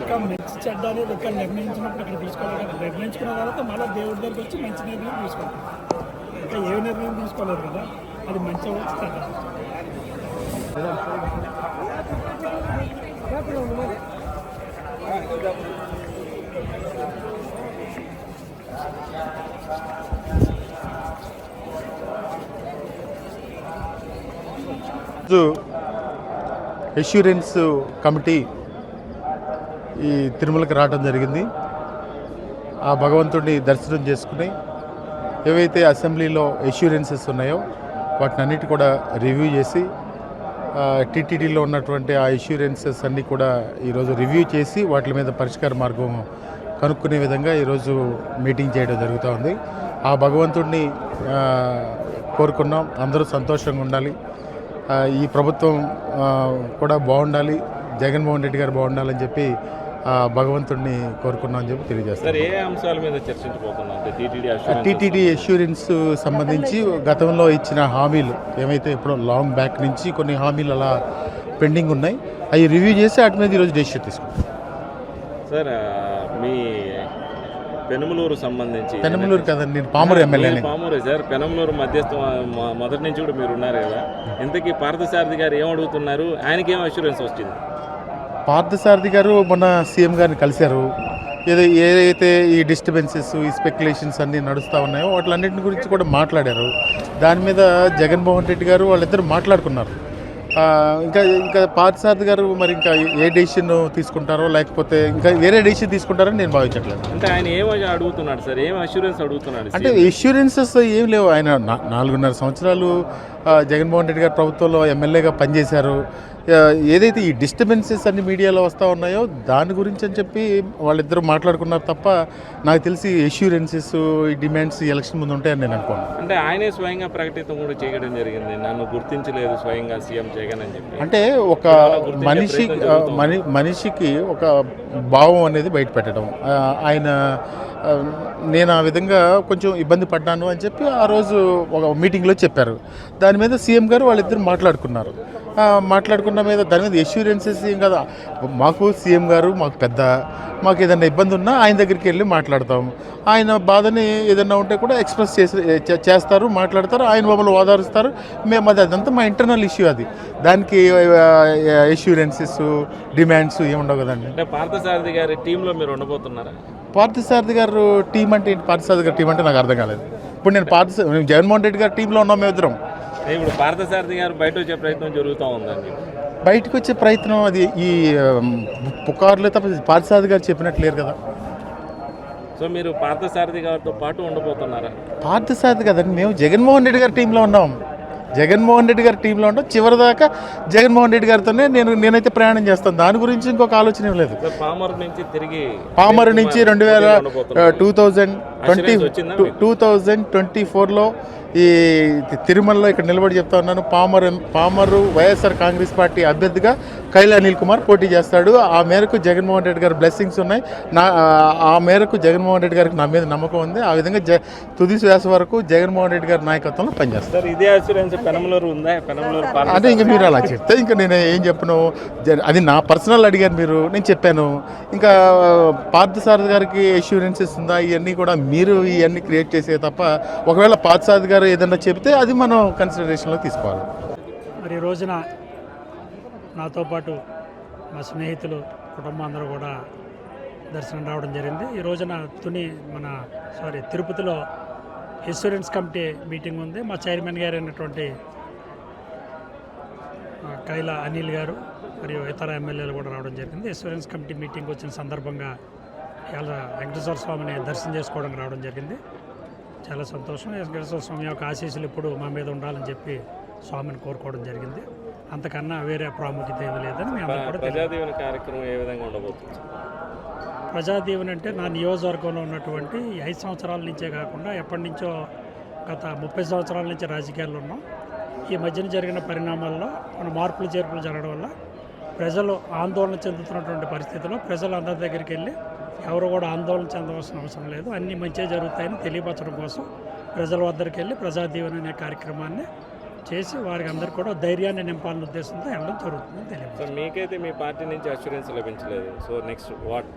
ఇంకా మంచి చెడ్డ అనేది ఇక్కడ నిర్ణయించినప్పుడు ఇక్కడ తీసుకోవాలి కదా. నిర్ణయించుకున్న తర్వాత మళ్ళీ దేవుడి దగ్గరికి వచ్చి మంచి నిర్ణయం తీసుకోవాలి. ఇంకా ఏ నిర్ణయం తీసుకోలేదు కదా? అది మంచి ఎష్యూరెన్స్ కమిటీ ఈ తిరుమలకి రావడం జరిగింది. ఆ భగవంతుడిని దర్శనం చేసుకుని ఏవైతే అసెంబ్లీలో ఎష్యూరెన్సెస్ ఉన్నాయో వాటిని అన్నిటి కూడా రివ్యూ చేసి టీటీడీలో ఉన్నటువంటి ఆ ఇష్యూరెన్సెస్ అన్నీ కూడా ఈరోజు రివ్యూ చేసి వాటి మీద పరిష్కార మార్గం కనుక్కునే విధంగా ఈరోజు మీటింగ్ చేయడం జరుగుతూ ఉంది. ఆ భగవంతుడిని కోరుకున్నాం. అందరూ సంతోషంగా ఉండాలి. ఈ ప్రభుత్వం కూడా బాగుండాలి. జగన్మోహన్ రెడ్డి గారు బాగుండాలని చెప్పి భగవంతుడిని కోరుకున్నాం అని చెప్పి తెలియజేస్తాం. సార్ ఏ అంశాల మీద చర్చించబోతున్నాం అంటే టీటీడీ అష్యూరెన్స్ సంబంధించి గతంలో ఇచ్చిన హామీలు ఏమైతే ఇప్పుడు లాంగ్ బ్యాక్ నుంచి కొన్ని హామీలు అలా పెండింగ్ ఉన్నాయి అవి రివ్యూ చేసి వాటి మీద ఈరోజు డెసిషన్ తీసుకుంటాం. సార్ మీ పెనుమలూరు సంబంధించి పెనమలూరు కదండి నేను పామూరు ఎమ్మెల్యేని. పామూరే సార్ పెనమలూరు మధ్యస్థం మొదటి నుంచి కూడా మీరు ఉన్నారు కదా. ఇంతకీ పార్థసారథి గారు ఏం అడుగుతున్నారు? ఆయనకి ఏం అష్యూరెన్స్ వచ్చింది పార్థసారథి గారు మొన్న సీఎం గారిని కలిశారు. ఏదో ఏదైతే ఈ డిస్టర్బెన్సెస్ ఈ స్పెక్యులేషన్స్ అన్నీ నడుస్తూ ఉన్నాయో వాటిలన్నింటి గురించి కూడా మాట్లాడారు. దాని మీద జగన్మోహన్ రెడ్డి గారు వాళ్ళిద్దరు మాట్లాడుకున్నారు. ఇంకా ఇంకా పార్థసారథి గారు మరి ఇంకా ఏ డెసిషన్ తీసుకుంటారో లేకపోతే ఇంకా వేరే డెసిషన్ తీసుకుంటారని నేను భావించట్లేదు. అంటే ఆయన ఏం అడుగుతున్నాడు సార్? ఏం అష్యూరెన్స్ అడుగుతున్నాడు అంటే ఇన్సూరెన్సెస్ ఏం లేవు. ఆయన నాలుగున్నర సంవత్సరాలు జగన్మోహన్ రెడ్డి గారు ప్రభుత్వంలో ఎమ్మెల్యేగా పనిచేశారు. ఏదైతే ఈ డిస్టర్బెన్సెస్ అన్ని మీడియాలో వస్తూ ఉన్నాయో దాని గురించి అని చెప్పి వాళ్ళిద్దరూ మాట్లాడుకున్నారు తప్ప నాకు తెలిసి ఇన్సూరెన్సెస్ ఈ డిమాండ్స్ ఎలక్షన్ ముందు ఉంటాయని నేను అనుకోను. అంటే ఆయనే స్వయంగా ప్రకటితం కూడా చేయడం జరిగింది. నన్ను గుర్తించలేదు స్వయంగా సీఎం జగన్ అని చెప్పి. అంటే ఒక మనిషి మనిషికి ఒక భావం అనేది బయట పెట్టడం ఆయన నేను ఆ విధంగా కొంచెం ఇబ్బంది పడ్డాను అని చెప్పి ఆ రోజు ఒక మీటింగ్లో చెప్పారు. దాని మీద సీఎం గారు వాళ్ళిద్దరు మాట్లాడుకున్నారు. మాట్లాడుకున్న మీద దాని మీద ఎష్యూరెన్సెస్ ఏం కదా. మాకు సీఎం గారు మాకు పెద్ద మాకు ఏదైనా ఇబ్బంది ఉన్నా ఆయన దగ్గరికి వెళ్ళి మాట్లాడతాం. ఆయన బాధని ఏదైనా ఉంటే కూడా ఎక్స్ప్రెస్ చేసి చేస్తారు మాట్లాడతారు. ఆయన మమ్మల్ని ఓదారుస్తారు. మేము అది అదంతా మా ఇంటర్నల్ ఇష్యూ అది. దానికి ఎష్యూరెన్సెస్ డిమాండ్స్ ఏముండవు కదండి. అంటే పార్థసారథి గారి టీంలో మీరు ఉండబోతున్నారా? పార్థసారథి గారు టీం అంటే పార్థసారథి గారి టీం అంటే నాకు అర్థం కాలేదు. ఇప్పుడు నేను పార్థ జగన్మోహన్ రెడ్డి గారి టీంలో ఉన్నాం మేము ఇద్దరం ఇప్పుడు పార్థసారథి గారు బయట వచ్చే ప్రయత్నం జరుగుతూ ఉందండి బయటకు వచ్చే ప్రయత్నం అది ఈ పుకార్లే తప్ప పార్థసారథి గారు చెప్పినట్టు లేరు కదా. సో మీరు పార్థసారథి గారితో పాటు ఉండబోతున్నారా? పార్థసారథి కదండి మేము జగన్మోహన్ రెడ్డి గారి టీంలో ఉన్నాం. జగన్మోహన్ రెడ్డి గారి టీంలో ఉంటాం చివరి దాకా జగన్మోహన్ రెడ్డి గారితోనే నేను నేనైతే ప్రయాణం చేస్తాను దాని గురించి ఇంకొక ఆలోచన లేదు పామర్ నుంచి తిరిగి పామరు నుంచి రెండు వేల. Two thousand twenty? Two thousand twenty ఫోర్లో ఈ తిరుమలలో ఇక్కడ నిలబడి చెప్తా ఉన్నాను. పామరు పామరు వైఎస్ఆర్ కాంగ్రెస్ పార్టీ అభ్యర్థిగా కైలా అనిల్ కుమార్ పోటీ చేస్తాడు. ఆ మేరకు జగన్మోహన్ రెడ్డి గారి బ్లెస్సింగ్స్ ఉన్నాయి. నా ఆ మేరకు జగన్మోహన్ రెడ్డి గారికి నా మీద నమ్మకం ఉంది. ఆ విధంగా జ తుది శ్వాస వరకు జగన్మోహన్ రెడ్డి గారి నాయకత్వంలో పనిచేస్తాను సార్ ఇదే అసూరెన్స్ పెనమలూరు ఉందా? పెనమలూరు అదే ఇంకా మీరు అలా చెప్తే ఇంకా నేను ఏం చెప్పను? జ- అది నా పర్సనల్ అడిగారు మీరు. నేను చెప్పాను. ఇంకా పార్థసారథి గారికి ఇన్సూరెన్సెస్ ఉందా ఇవన్నీ కూడా మీరు ఇవన్నీ క్రియేట్ చేసే తప్ప ఒకవేళ పాత్సాద్ గారు ఏదన్నా చెప్తే అది మనం కన్సిడరేషన్లో తీసుకోవాలి. మరి ఈ రోజున నాతో పాటు మా స్నేహితులు కుటుంబం అందరూ కూడా దర్శనం రావడం జరిగింది. ఈ రోజున తుని మన సారీ తిరుపతిలో ఇన్సూరెన్స్ కమిటీ మీటింగ్ ఉంది. మా చైర్మన్ గారు అయినటువంటి కైలా అనిల్ గారు మరియు ఇతర ఎమ్మెల్యేలు కూడా రావడం జరిగింది. ఇన్సూరెన్స్ కమిటీ మీటింగ్ వచ్చిన సందర్భంగా ఇలా వెంకటేశ్వర స్వామిని దర్శనం చేసుకోవడానికి రావడం జరిగింది. చాలా సంతోషం. వెంకటేశ్వర స్వామి యొక్క ఆశీస్సులు ఇప్పుడు మా మీద ఉండాలని చెప్పి స్వామిని కోరుకోవడం జరిగింది. అంతకన్నా వేరే ప్రాముఖ్యత ఏమీ లేదని మీ అందరూ కూడా తెలియదు. ప్రజాదీవన కార్యక్రమం ఏ విధంగా ఉండబోతుంది? ప్రజాదీవెన అంటే నా నియోజకవర్గంలో ఉన్నటువంటి ఐదు సంవత్సరాల నుంచే కాకుండా ఎప్పటి నుంచో గత ముప్పై సంవత్సరాల నుంచి రాజకీయాల్లో ఉన్నాం. ఈ మధ్యన జరిగిన పరిణామాల్లో మన మార్పులు చేర్పులు జరగడం వల్ల ప్రజలు ఆందోళన చెందుతున్నటువంటి పరిస్థితిలో ప్రజలు అందరి దగ్గరికి వెళ్ళి ఎవరు కూడా ఆందోళన చెందవలసిన అవసరం లేదు. అన్నీ మంచిగా జరుగుతాయని తెలియపరచడం కోసం ప్రజల వద్దరికి వెళ్ళి ప్రజాదీవెన అనే కార్యక్రమాన్ని చేసి వారికి అందరికీ కూడా ధైర్యాన్ని నింపాలనే ఉద్దేశంతో వెళ్ళడం జరుగుతుందని తెలియదు మీకైతే మీ పార్టీ నుంచి అష్యూరెన్స్ లభించలేదు. సో నెక్స్ట్ వాట్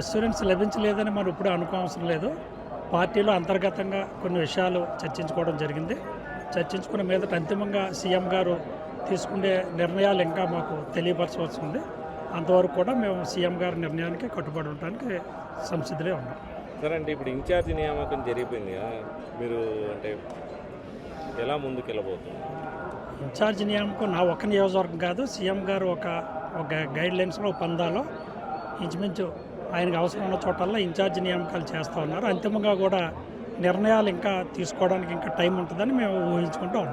అస్యూరెన్స్ లభించలేదని మనం ఇప్పుడు అనుకోవసరం లేదు. పార్టీలో అంతర్గతంగా కొన్ని విషయాలు చర్చించుకోవడం జరిగింది. చర్చించుకున్న మీదట అంతిమంగా సీఎం గారు తీసుకునే నిర్ణయాలు ఇంకా మాకు తెలియపరచవలసి ఉంది. అంతవరకు కూడా మేము సీఎం గారి నిర్ణయానికి కట్టుబడి ఉండడానికి సంసిద్ధులే ఉన్నాం. సరే అంటే ఇప్పుడు ఇన్ఛార్జ్ నియామకం జరిగిపోయింది కదా మీరు అంటే ఎలా ముందుకు వెళ్ళబోతుంది ఇన్ఛార్జ్ నియామకం నా ఒక్క నియోజకవర్గం కాదు సీఎం గారు ఒక ఒక గైడ్ లైన్స్లో పందాలో ఇంచుమించు ఆయనకు అవసరం ఉన్న చోటల్లో ఇన్ఛార్జ్ నియామకాలు చేస్తూ ఉన్నారు. అంతిమంగా కూడా నిర్ణయాలు ఇంకా తీసుకోవడానికి ఇంకా టైం ఉంటుందని మేము ఊహించుకుంటూ ఉన్నాం.